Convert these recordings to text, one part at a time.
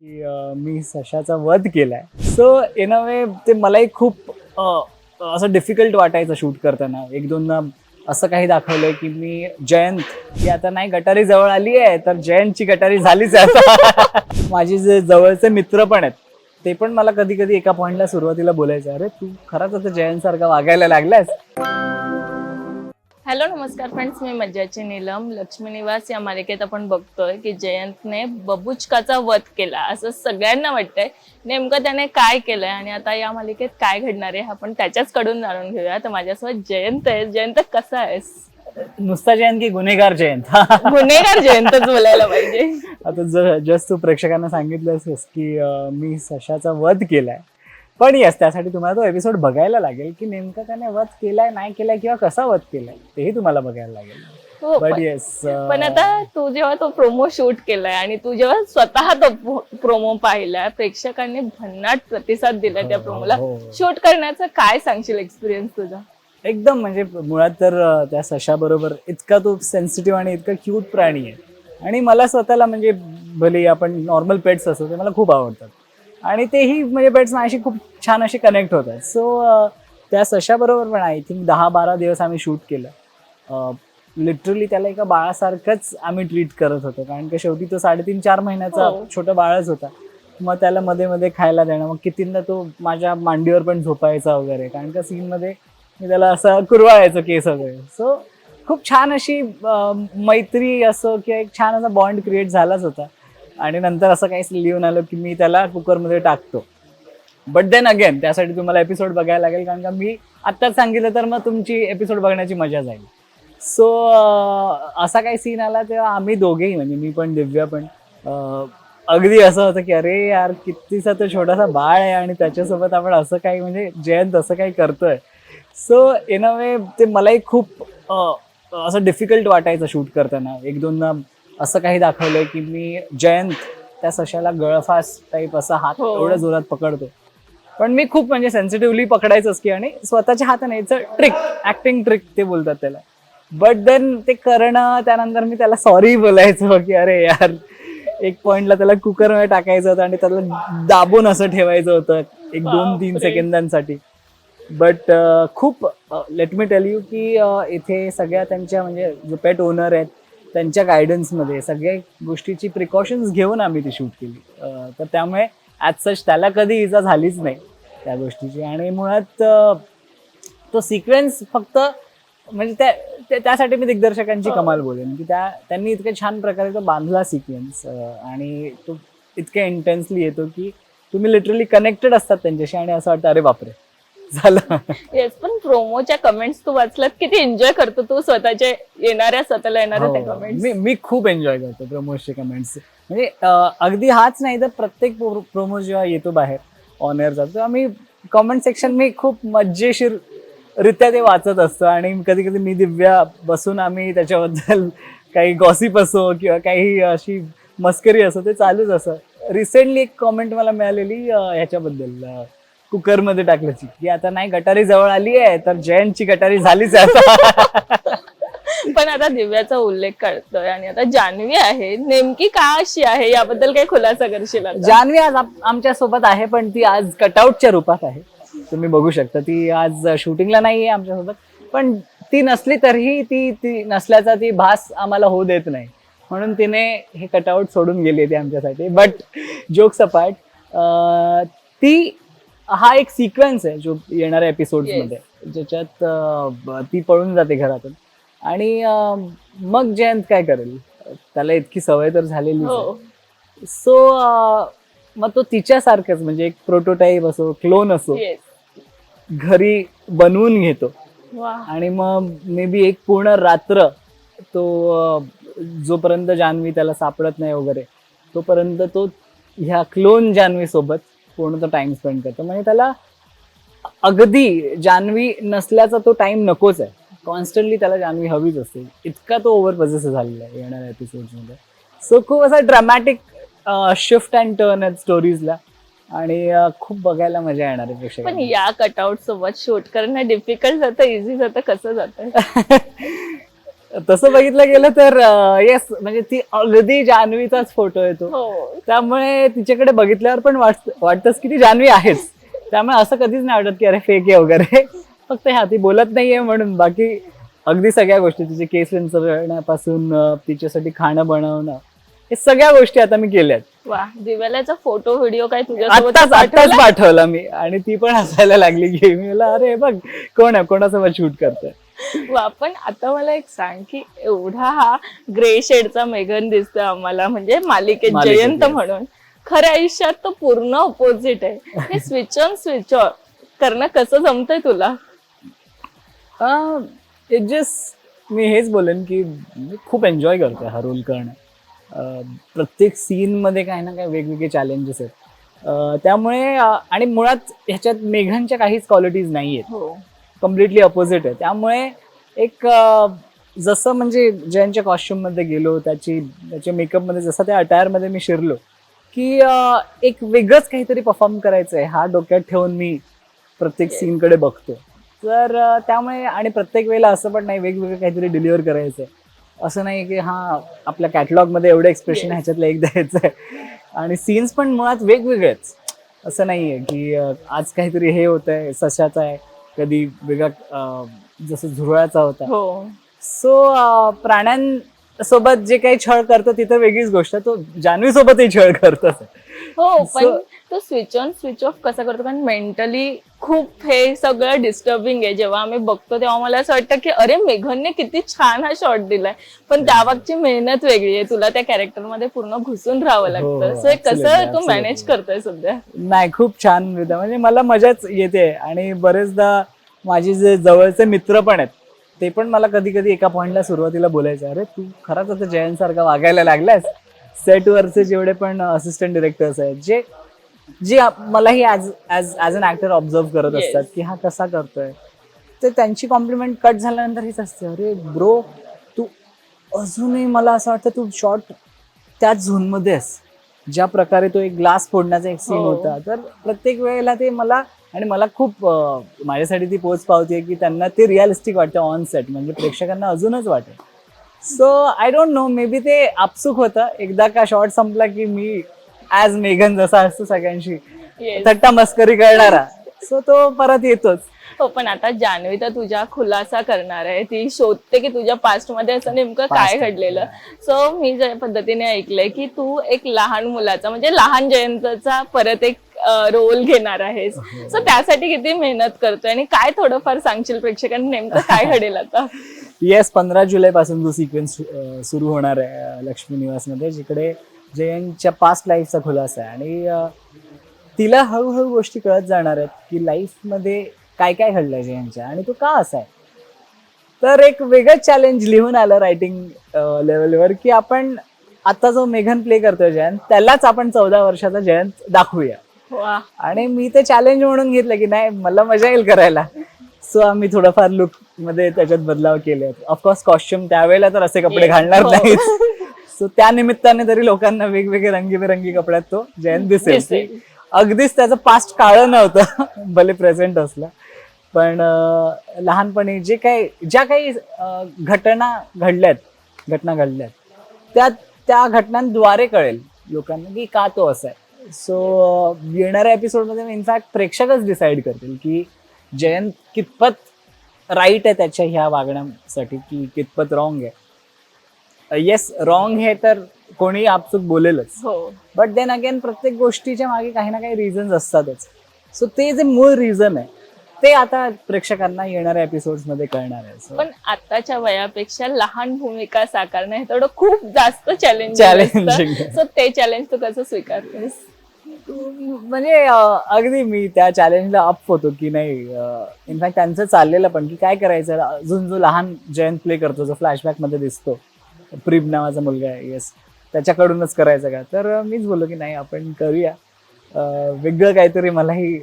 की अं, मी सशाचा वध केलाय. सो इन अ वे ते मलाही खूप अं, असं डिफिकल्ट वाटायचं शूट करताना. एक दोनदा असं काही दाखवलंय की मी जयंत की आता नाही गटारी जवळ आली आहे तर जयंतची गटारी झालीच आहे आता. माझे जे जवळचे मित्र पण आहेत ते पण मला कधी कधी एका पॉइंटला सुरुवातीला बोलायचं अरे तू खरंच आता जयंत सारखा वागायला लागलास हॅलो नमस्कार फ्रेंड्स मी मज्जाची नीलम. लक्ष्मी निवास या मालिकेत आपण बघतोय की जयंतने बबुचकाचा वध केला. असं सगळ्यांना वाटतंय. नेमकं त्याने काय केलंय आणि आता या मालिकेत काय घडणार आहे हे आपण त्याच्याच कडून जाणून घेऊया. तर माझ्यासोबत जयंत आहे. जयंत कसा आहेस? नुसता जयंत की गुन्हेगार जयंत. गुन्हेगार जयंतच बोलायला पाहिजे. आता जस्ट तू प्रेक्षकांना सांगितलंस की मी सशाचा वध केलाय. पण येस त्यासाठी तुम्हाला तो एपिसोड बघायला लागेल की नेमका त्याने वध केलाय नाही केलाय किंवा कसा वध केलाय तेही तुम्हाला बघायला लागेल. हो बट पण- येस पण आता तू जेव्हा तो प्रोमो शूट केलाय आणि तू जेव्हा स्वतः तो प्रोमो पाहिलाय प्रेक्षकांनी भन्नाट प्रतिसाद दिलाय त्या हो, प्रोमोला हो. शूट करण्याचा काय सांगशील एक्सपिरियन्स तुझा? एकदम म्हणजे मुळात तर अं, त्या सशाबरोबर इतका तो सेन्सिटिव्ह आणि इतका क्यूट प्राणी आहे. आणि मला स्वतःला म्हणजे भले आपण नॉर्मल पेट्स असतो ते मला खूप आवडतात. आणि तेही म्हणजे पेट्स माझ्याशी खूप छान असे कनेक्ट होतात. सो त्या सशाबरोबर पण आय थिंक दहा बारा दिवस आम्ही शूट केलं. लिटरली त्याला एका बाळासारखंच आम्ही ट्रीट करत होतो. कारण की शेवटी तो साडेतीन चार महिन्याचा हो. छोटा बाळच होता. मग त्याला मध्ये मध्ये खायला देणं मग कितींदा तो माझ्या मांडीवर पण झोपायचा वगैरे. कारण का सीनमध्ये मी त्याला असं कुरवाळायचो केस वगैरे. सो खूप छान अशी मैत्री असो किंवा एक छान असा बॉन्ड क्रिएट झालाच होता. आणि नंतर असं काही लिहून आलं की मी त्याला कुकरमध्ये टाकतो. बट देन अगेन त्यासाठी तुम्हाला एपिसोड बघायला लागेल कारण का मी आत्ताच सांगितलं तर मग तुमची एपिसोड बघण्याची मजा जाईल. सो असा काही सीन आला तेव्हा आम्ही दोघेही म्हणजे मी पण दिव्या पण अगदी असं होतं की अरे यार कितीसा तो छोटासा बाळ आहे आणि त्याच्यासोबत आपण असं काही म्हणजे जयंत असं काही करतोय. सो इन अ वे ते मलाही खूप असं डिफिकल्ट वाटायचं शूट करताना. एक दोनदा असं काही दाखवलंय की मी जयंत त्या सशाला गळफास टाईप असा हात हो. एवढ्या जोरात पकडतो पण मी खूप म्हणजे सेन्सिटिव्हली पकडायचंच की आणि स्वतःच्या हाताने ट्रिक ऍक्टिंग ट्रिक ते बोलतात त्याला बट देन ते करणं त्यानंतर मी त्याला सॉरी बोलायचो की अरे यार एक पॉइंटला त्याला कुकरमध्ये टाकायचं होतं आणि त्याला दाबून असं ठेवायचं होतं एक दोन तीन. सेकंदांसाठी बट खूप लेट मी टेल यू की इथे सगळ्या त्यांच्या म्हणजे जो पेट ओनर आहेत त्यांच्या गायडन्समध्ये सगळ्या गोष्टीची प्रिकॉशन्स घेऊन आम्ही ती शूट केली. तर त्यामुळे ॲज सच त्याला कधी इजा झालीच नाही त्या गोष्टीची. आणि मुळात तो सिक्वेन्स फक्त म्हणजे त्या त्या- त्यासाठी मी दिग्दर्शकांची कमाल बोलेन की त्या त्यांनी इतक्या छान प्रकारे तो बांधला सिक्वेन्स आणि तो इतक्या इंटेन्सली येतो की तुम्ही लिटरली कनेक्टेड असतात त्यांच्याशी आणि असं वाटतं अरे बापरे! झालं. येस पण प्रोमोच्या कमेंट्स तू वाचलात किती एन्जॉय करतो तू स्वतःच्या येणाऱ्या स्वतःला येणाऱ्या त्या हो. कमेंट्स मी मी खूप एन्जॉय करतो प्रोमोजचे कमेंट्स म्हणजे अं, अगदी हाच नाही तर प्रत्येक प्रोमो जेव्हा येतो बाहेर ऑन एअर जातो आम्ही कमेंट सेक्शन मी खूप मज्जेशीर रित्या ते वाचत असतो आणि कधी कधी मी दिव्या बसून आम्ही त्याच्याबद्दल काही गॉसिप असो किंवा काही अशी मस्करी असो ते चालूच असं. रिसेंटली एक कॉमेंट मला मिळालेली अं, ह्याच्याबद्दल अं, कुकरमध्ये टाकल्याची की आता नाही गटारी जवळ आली आहे तर जयंतची गटारी झालीच आहे आता. पण आता दिव्याचा उल्लेख करतोय आणि आता जान्हवी आहे. नेमकी का अशी आहे? याबद्दल काही खुलासा करशील आता? जान्हवी आज आमच्यासोबत आहे पण ती आज कटआउटच्या रूपात आहे. तुम्ही बघू शकता ती आज शूटिंगला नाही आहे आमच्यासोबत पण ती नसली तरीही ती ती नसल्याचा ती भास आम्हाला होऊ देत नाही. म्हणून तिने हे कटआउट सोडून गेली ती आमच्यासाठी. बट जोक सपाट अं, ती हा एक सिक्वेन्स आहे जो येणाऱ्या एपिसोडमध्ये. ज्याच्यात ती पळून जाते घरातून. आणि मग जयंत काय करेल? त्याला इतकी सवय तर झालेली हो. सो मग तो तिच्यासारखंच म्हणजे एक प्रोटोटाईप असो क्लोन असो घरी बनवून घेतो. आणि मग मे बी एक पूर्ण रात्र तो जोपर्यंत जान्हवी त्याला सापडत नाही वगैरे तोपर्यंत तो ह्या क्लोन जान्हवी सोबत पूर्ण तो टाइम स्पेंड करतो. म्हणजे त्याला अगदी जान्हवी नसल्याचा तो टाइम नकोच आहे. कॉन्स्टंटली त्याला जान्हवी हवीच असते. इतका तो ओव्हर पजेस झालेला आहे येणाऱ्या एपिसोडमध्ये सो खूप असा ड्रामॅटिक शिफ्ट अँड टर्न आहेत स्टोरीजला आणि खूप बघायला मजा येणार आहे पण प्रेक्षकांना या कटआउट सोबत शूट करणं डिफिकल्ट जातं इझी जातं कसं जातं? तसं बघितलं गेलं तर येस म्हणजे ती अगदी जान्हवीचाच फोटो येतो हो. त्यामुळे तिच्याकडे बघितल्यावर पण वाट वाटतच की ती जान्हवी आहेच. त्यामुळे असं कधीच नाही वाटत की अरे फेक आहे वगैरे. फक्त ह्या ती बोलत नाहीये म्हणून. बाकी अगदी सगळ्या गोष्टी तिचे केस विंचरण्यापासून तिच्यासाठी खाणं बनवणं हे सगळ्या गोष्टी आता मी केल्यात. वा फोटो व्हिडिओ काय आत्ताच आत्ताच पाठवला? मी. आणि ती पण हसायला लागली की मी अरे बघ कोण आहे? कोणासोबत शूट करतोय? वा पण आता मला एक सांग की एवढा हा ग्रे शेडचा मेघन दिसतोय आम्हाला म्हणजे मालिकेत मालिकेत, जयंत yes. म्हणून. खऱ्या आयुष्यात तो पूर्ण ऑपोजिट आहे. हे स्विच ऑन स्विच ऑफ करणं कसं जमतंय तुला? इट जस्ट मी हेच बोलेन की मी खूप एन्जॉय करतो हा रोल करणं. अं, प्रत्येक सीनमध्ये काही ना काही वेगवेगळे चॅलेंजेस आहेत. अं, त्यामुळे अं, आणि मुळात ह्याच्यात मेघांच्या काहीच क्वालिटीज नाही आहेत हो. कम्प्लिटली अपोजिट आहे. त्यामुळे एक जसं म्हणजे जयंतच्या कॉस्ट्युममध्ये गेलो त्याची त्याच्या मेकअपमध्ये जसं त्या अटायरमध्ये मी शिरलो की एक वेगळंच काहीतरी परफॉर्म करायचं आहे हा डोक्यात ठेवून मी प्रत्येक. सीनकडे बघतो. तर त्यामुळे आणि प्रत्येक वेळेला असं पण नाही वेगवेगळं काहीतरी डिलिव्हर करायचं आहे असं नाही की हा आपल्या कॅटलॉगमध्ये एवढं एक्सप्रेशन. ह्याच्यातलं एक द्यायचं आहे आणि सीन्स पण मुळात वेगवेगळेच. असं नाही आहे की आज काहीतरी हे होत आहे सशाचं आहे. कधी वेगळा जसं झुरळाचा होता. हो. सो प्राण्यांसोबत जे काही छळ करतो तिथं वेगळीच गोष्ट आहे. तो जान्हवी सोबतही छळ करतो हो पण तो स्विच ऑन स्विच ऑफ कसा करतो? कारण मेंटली खूप हे सगळं डिस्टर्बिंग आहे. जेव्हा आम्ही बघतो तेव्हा मला असं वाटतं की अरे मेघनने किती छान हा शॉट दिलाय. पण त्याबाबतची मेहनत वेगळी आहे. तुला त्या कॅरेक्टरमध्ये पूर्ण घुसून राहावं हो, लागतं. सो कसं तू मॅनेज. करतोय सध्या? नाही खूप छान म्हणजे मला मजाच येते. आणि बरेचदा माझे जे जवळचे मित्र पण आहेत ते पण मला कधी कधी एका पॉइंटला सुरुवातीला बोलायचे अरे तू खरंच आता जयंत सारखा वागायला लागलास सेटवरचे जेवढे पण असिस्टंट डिरेक्टर्स आहेत जे जे मलाही as as as an actor observe करत. असतात की हा कसा करतोय? ते त्यांची कॉम्प्लिमेंट कट झाल्यानंतर हीच असते अरे ब्रो तू अजूनही मला असं वाटतं तू शॉर्ट त्याच झोनमध्ये आहेस. ज्या प्रकारे तो एक ग्लास फोडण्याचा एक सीन हो. होता. तर प्रत्येक वेळेला ते मला आणि मला खूप अं, माझ्यासाठी ती पोच पावते की त्यांना ते रिअलिस्टिक वाटतं ऑन सेट म्हणजे प्रेक्षकांना अजूनच वाटेल. So I don't know maybe ते आपसुक होतं. एकदा का शॉर्ट संपला की मी ॲज मेघन जसा असतो सगळ्यांशी. Yes. थट्टा मस्करी करणारा. सो तो परत येतोच. हो पण आता जान्हवी तर तुझ्या खुलासा करणार आहे. ती शोधते की तुझ्या पास्टमध्ये असं नेमकं काय Past. घडलेलं. सो मी ज्या पद्धतीने ऐकलंय की तू एक लहान मुलाचा म्हणजे लहान जयंतचा परत एक रोल घेणार आहेस. हो. सो त्यासाठी किती मेहनत करतोय आणि काय थोडंफार सांगशील प्रेक्षकांना नेमकं काय घडेल आता? येस पंधरा जुलै पासून जो सिक्वेन्स सुरू होणार आहे अं, लक्ष्मी निवासमध्ये जिकडे जयंतच्या पास्ट लाईफचा खुलासा आहे. आणि अं, तिला हळूहळू गोष्टी कळत जाणार आहेत की लाईफमध्ये काय काय घडलंय जयंतच्या आणि तो का असा आहे. तर एक वेगळं चॅलेंज लिहून आलं रायटिंग लेवलवर की आपण आता जो मेघन प्ले करतोय जयंत त्यालाच आपण चौदा वर्षाचा जयंत दाखवूया. आणि मी ते चॅलेंज म्हणून घेतलं की नाही मला मजा येईल करायला. सो आम्ही थोडंफार लुकमध्ये त्याच्यात बदलाव केले. ऑफकोर्स कॉस्ट्युम त्यावेळेला तर असे कपडे Yes. घालणार हो. नाहीत. सो त्या निमित्ताने तरी लोकांना वेगवेगळे रंगीबेरंगी कपड्यात तो जयंत दिसेल. अगदीच त्याचं पास्ट काळं नव्हतं. भले प्रेझेंट असलं. पण लहानपणी जे काही ज्या काही घटना घडल्यात घटना घडल्यात त्या त्या घटनांद्वारे कळेल लोकांना की का तो असा आहे. सो येणाऱ्या एपिसोडमध्ये इनफॅक्ट प्रेक्षकच डिसाईड करतील की जयंत कितपत राईट आहे त्याच्या ह्या वागण्यासाठी की कितपत रॉंग आहे. Uh, येस रॉंग हे तर कोणी आपसूक बोलेलच. हो. बट देन अगेन प्रत्येक गोष्टीच्या मागे काही ना काही रिझन्स असतातच. सो ते जे मूळ रिझन आहे ते आता प्रेक्षकांना येणाऱ्या एपिसोडमध्ये कळणार आहे. पण आताच्या वयापेक्षा लहान भूमिका साकारणं हे थोडं खूप जास्त चॅलेंज आहे. सो ते चॅलेंज तू कसं स्वीकारतेस? म्हणजे अगदी मी त्या चॅलेंजला अप होतो की नाही इनफॅक्ट त्यांचं चाललेलं पण की काय करायचं? अजून जो लहान जयंत प्ले करतो जो फ्लॅशबॅकमध्ये दिसतो प्रीब नावाचा मुलगा आहे येस त्याच्याकडूनच करायचं का? तर मीच बोललो की नाही आपण करूया. वेगळं काहीतरी मलाही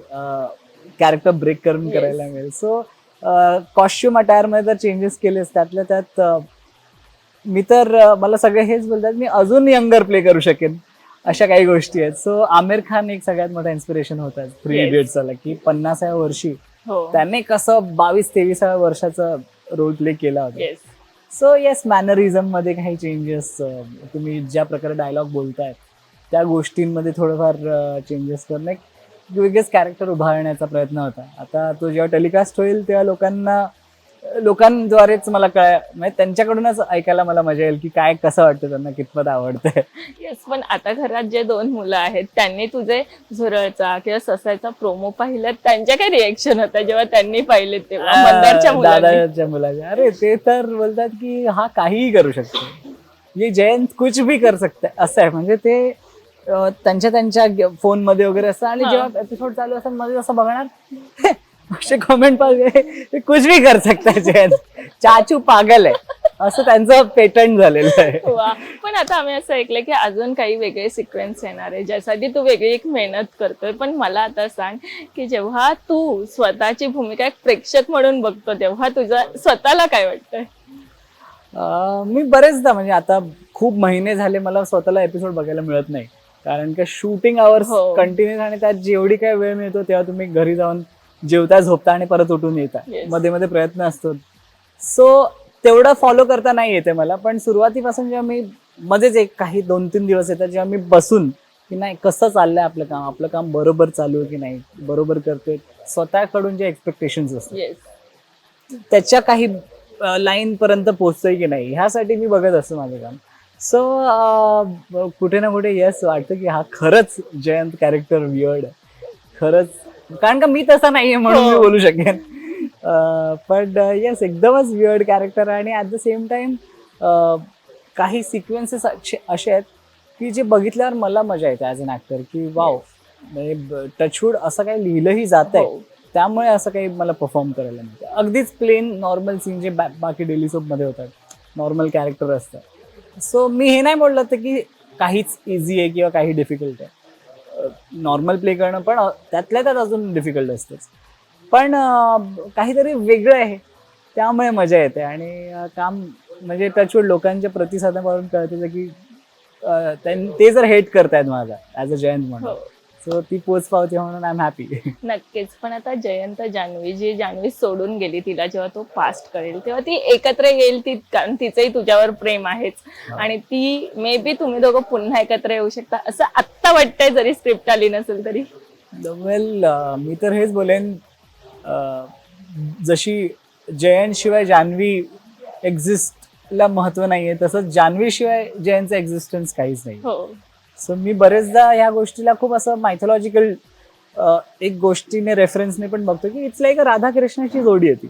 कॅरेक्टर ब्रेक करून. करायला मिळेल. सो कॉस्ट्युममध्ये तर चेंजेस केलेच त्यातल्या त्यात मी तर मला सगळे हेच बोलतात मी अजून यंगर प्ले करू शकेन अशा काही गोष्टी आहेत. सो आमिर खान एक सगळ्यात मोठा इन्स्पिरेशन होता. थ्री. इडियट्सला की पन्नासाव्या वर्षी हो. त्याने कसं बावीस तेविसाव्या वर्षाचा रोल प्ले केला होता. सो येस मॅनरिझममध्ये काही चेंजेस तुम्ही ज्या प्रकारे डायलॉग बोलतायत त्या गोष्टींमध्ये थोडंफार चेंजेस करणं एक वेगळेच कॅरेक्टर उभारण्याचा प्रयत्न होता. आता तो जेव्हा टेलिकास्ट होईल तेव्हा लोकांना लोकांद्वारेच मला कळाय म्हणजे त्यांच्याकडूनच ऐकायला मला मजा येईल की काय कसं वाटतं त्यांना कितपत आवडतंय येस पण आता घरात जे दोन मुलं आहेत त्यांनी तुझे झुरळचा किंवा ससायचा प्रोमो पाहिला त्यांच्या काय रिएक्शन होत्या जेव्हा त्यांनी पाहिले तेव्हा? मंदारच्या अं, मुलांनी? दादाच्या मुलाच्या अरे ते तर बोलतात की हा काहीही करू शकतो. ये जयंत कुछ भी कर सकते असं आहे. म्हणजे ते अं, त्यांच्या त्यांच्या फोनमध्ये वगैरे असतं आणि हा. जेव्हा एपिसोड चालू असतात मध्ये असं बघणार असे कमेंट पाहिजे कुछ भी कर सकता है जयंत. चाचू पागल आहे. असं त्यांचं पेटंट झालेलं आहे. वा. पण आता आम्ही असं ऐकलं की अजून काही वेगळे सिक्वेन्स येणार आहे. ज्यासाठी तू वेगळी एक मेहनत करतोय. पण मला आता सांग की जेव्हा तू स्वतःची भूमिका एक प्रेक्षक म्हणून बघतो तेव्हा तुझं स्वतःला काय वाटतंय? मी बरेचदा म्हणजे आता खूप महिने झाले मला स्वतःला एपिसोड बघायला मिळत नाही. कारण का शूटिंग आवर्स. कंटिन्युअस आणि त्यात जेवढी काय वेळ मिळतो तेव्हा तुम्ही घरी जाऊन जेवता झोपता आणि परत उठून येता. Yes. मध्ये मध्ये प्रयत्न असतो. सो तेवढं फॉलो करता नाही येते मला पण सुरुवातीपासून जेव्हा मी मध्येच एक काही दोन तीन दिवस येतात जेव्हा मी बसून की नाही कसं चाललंय आपलं काम? आपलं काम बरोबर चालू आहे की नाही? बरोबर करतोय. स्वतःकडून जे एक्सपेक्टेशन्स असतात. येस त्याच्या काही लाईन पर्यंत पोहोचतोय की नाही ह्यासाठी मी बघत असतो माझं काम. सो कुठे ना कुठे यस वाटतं की हा खरंच जयंत कॅरेक्टर वियर्ड खरंच कारण का मी तसा नाहीये म्हणून मी हो. बोलू शकेन. पण येस एकदमच वियर्ड कॅरेक्टर आणि ॲट द सेम टाइम काही सिक्वेन्सेस असे आहेत की जे बघितल्यावर मला मजा येते ॲज अन ऍक्टर की वाव म्हणजे टचवूड असं काही लिहिलंही जात आहे हो. त्यामुळे असं काही मला परफॉर्म करायला मिळतं अगदीच प्लेन नॉर्मल सीन जे बा- बाकी डेली मध्ये होतात. नॉर्मल कॅरेक्टर असतात. सो मी हे नाही बोललं तर की काहीच इझी आहे किंवा काही डिफिकल्ट आहे. नॉर्मल प्ले करणं पण त्यातल्या त्यात अजून डिफिकल्ट असतंच. पण काहीतरी वेगळं आहे. त्यामुळे मजा येते. आणि काम म्हणजे टचवूड लोकांच्या प्रतिसादावरून कळतं की त्यां- ते जर हेट करतायत माझा ॲज अ जयंत म्हणून. हो. सो ती पोच पावते म्हणून आय एम हॅपी नक्कीच. पण आता जयंत जान्हवी जी जान्हवी सोडून गेली तिला जेव्हा तो पास्ट करेल तेव्हा ती एकत्र येईल ती कारण तिचंही तुझ्यावर प्रेम आहेच. आणि ती मे बी तुम्ही दोघं पुन्हा एकत्र येऊ शकता असं आत्ता वाटतंय जरी स्क्रिप्ट आली नसेल तरी. वेल मी तर हेच बोलेन अं, जशी जयंत शिवाय जान्हवी एक्झिस्टला महत्त्व नाहीये तसंच जान्हवी शिवाय जयंतचं एक्झिस्टन्स काहीच नाही हो. सो मी बरेचदा ह्या गोष्टीला खूप असं मायथॉलॉजिकल एक गोष्टीने रेफरन्सने पण बघतो की इट्स लाईक राधाकृष्णाची जोडी होती.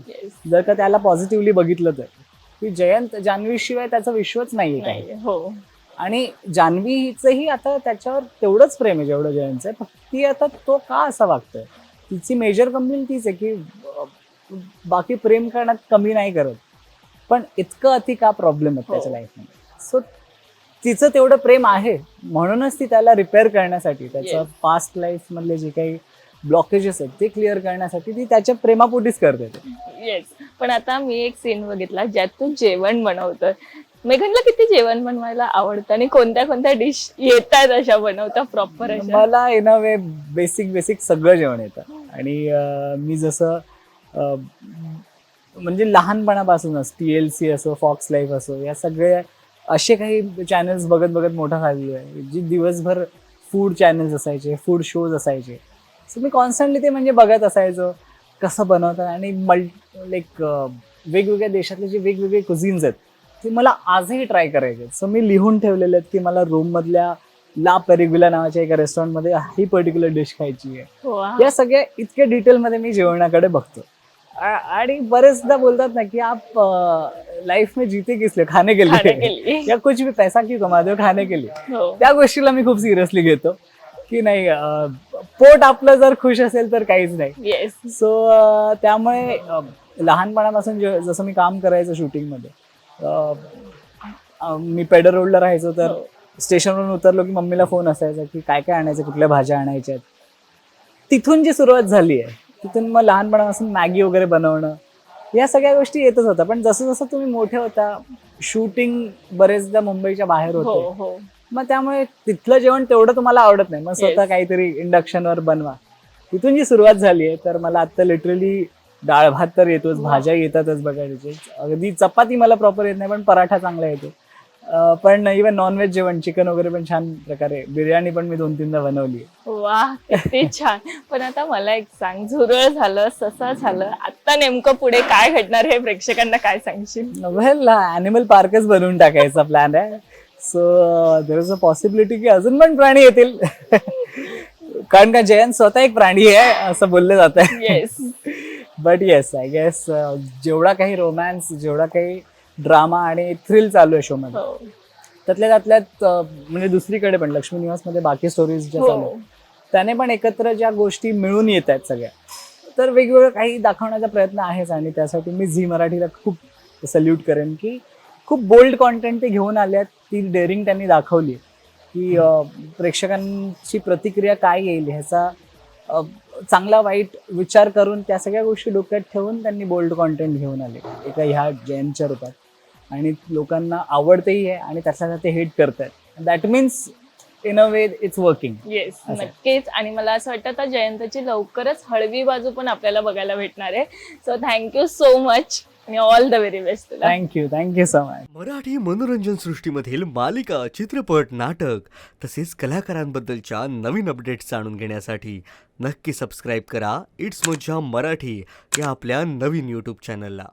जर का त्याला पॉझिटिव्हली बघितलं तर. की जयंत जान्हवी शिवाय त्याचं विश्वच नाहीये काही. हो. आणि जान्हवी हिचंही आता त्याच्यावर तेवढंच प्रेम आहे जेवढं जयंतचं आहे. फक्त ती आता तो का असा वागतोय? तिची मेजर कंप्लेंट तीच आहे की बाकी प्रेम करण्यात कमी नाही करत. पण इतकं अति का प्रॉब्लेम आहे हो. त्याच्या लाईफमध्ये सो तिचं तेवढं प्रेम आहे. म्हणूनच ती त्याला रिपेअर करण्यासाठी त्याचं. पास्ट लाईफ मधले जे काही ब्लॉकेजेस आहेत ते क्लिअर करण्यासाठी ती त्याच्या प्रेमापोटीच करते येस पण आता मी एक सीन बघितला ज्यात तू जेवण बनवतोय. मेघनला किती जेवण बनवायला आवडतं आणि कोणत्या कोणत्या डिश येतात अशा बनवता प्रॉपर मला in a way basic basic सगळं जेवण येतं. आणि मी जसं म्हणजे लहानपणापासूनच टी एल सी असो फॉक्स लाईफ असो या सगळे असे काही चॅनल्स बघत बघत मोठा झालेलो आहे जी दिवसभर फूड चॅनल्स असायचे फूड शोज असायचे. सो मी कॉन्स्टंटली ते म्हणजे बघत असायचो कसं बनवतात आणि मल लाईक वेगवेगळ्या देशातले जे वेगवेगळे कुझिन्स आहेत ते मला आजही ट्राय करायचे आहेत. सो मी लिहून ठेवलेले आहेत की मला रोममधल्या ला पेरिग्युला नावाच्या एका रेस्टॉरंटमध्ये ही पर्टिक्युलर डिश खायची आहे. हो. या सगळ्या इतक्या डिटेलमध्ये मी जेवणाकडे बघतो आणि बरेचदा बोलतात ना की आप लाईफ में जीते किस लिए. खाने के के लिए. या कुछ भी पैसा क्यों कमाते हो खाने के लिए? हो. त्या गोष्टीला मी खूप सिरियसली घेतो. की नाही पोट आपलं जर खुश असेल तर काहीच नाही. सो त्यामुळे लहानपणापासून जसं मी काम करायचं शूटिंगमध्ये मी पेडर रोडला राहायचो तर हो. स्टेशनवरून उतरलो की मम्मीला फोन असायचा की काय काय आणायचं कुठल्या भाज्या आणायच्या तिथून जी सुरुवात झाली आहे तिथून मग लहानपणापासून मॅगी वगैरे बनवणं या सगळ्या गोष्टी येतच होत्या. पण जसं जसं तुम्ही मोठे होता शूटिंग बरेचदा मुंबईच्या बाहेर हो होते. हो मग त्यामुळे तिथलं जेवण तेवढं तुम्हाला आवडत नाही. मग स्वतः. काहीतरी इंडक्शनवर बनवा. तिथून जी सुरुवात झाली आहे तर मला आता लिटरली डाळ भात तर येतोच भाज्या येतातच बघायचे अगदी चपाती मला प्रॉपर येत नाही पण पराठा चांगला येतो. पण इवन नॉनव्हेज जेवण चिकन वगैरे पण छान प्रकारे. बिर्याणी पण मी दोन तीनदा बनवली. वा किती छान. पण आता मला एक सांग झुरळ झालं ससा झालं आता नेमकं पुढे काय घडणार हे प्रेक्षकांना काय सांगशील? वेल अॅनिमल पार्कच बनवून टाकायचा प्लॅन आहे. So there is a possibility की अजून पण प्राणी येतील. कारण का जयंत स्वतः एक प्राणी आहे असं बोललं जात आहे yes but yes I guess जेवढा काही रोमॅन्स जेवढा काही ड्रामा आणि थ्रिल चालू आहे शो मध्ये. हो. त्यातल्या त्यातल्यात म्हणजे दुसरीकडे पण लक्ष्मी निवासमध्ये बाकी स्टोरीज ज्या चालू हो आहेत, त्याने पण एकत्र ज्या गोष्टी मिळून येत आहेत सगळ्या तर वेगवेगळं काही दाखवण्याचा प्रयत्न आहेच आणि त्यासाठी मी झी मराठीला खूप सल्यूट करेन की खूप बोल्ड कॉन्टेंट ते घेऊन आले आहेत ती डेअरिंग त्यांनी दाखवली की प्रेक्षकांची प्रतिक्रिया काय येईल ह्याचा चांगला वाईट विचार करून त्या सगळ्या गोष्टी डोक्यात ठेवून त्यांनी बोल्ड कॉन्टेंट घेऊन आले. एका ह्या जयंतच्या रूपात आणि लोकांना आवडतेही आहे आणि त्याच्यासाठी ते हेट करतात that means in a way it's working yes. नक्कीच. आणि मला असं वाटतं आता जयंतची लवकरच हळवी बाजू पण आपल्याला बघायला भेटणार आहे. So thank you so much आणि all the very best thank you thank you so much Marathi मनोरंजन सृष्टीमधील मालिका चित्रपट नाटक तसेच कलाकारांबद्दलच्या नवीन अपडेट्स जाणून घेण्यासाठी नक्की सबस्क्राईब करा. इट्स मज्जा मराठी या आपल्या नवीन यूट्यूब चॅनलला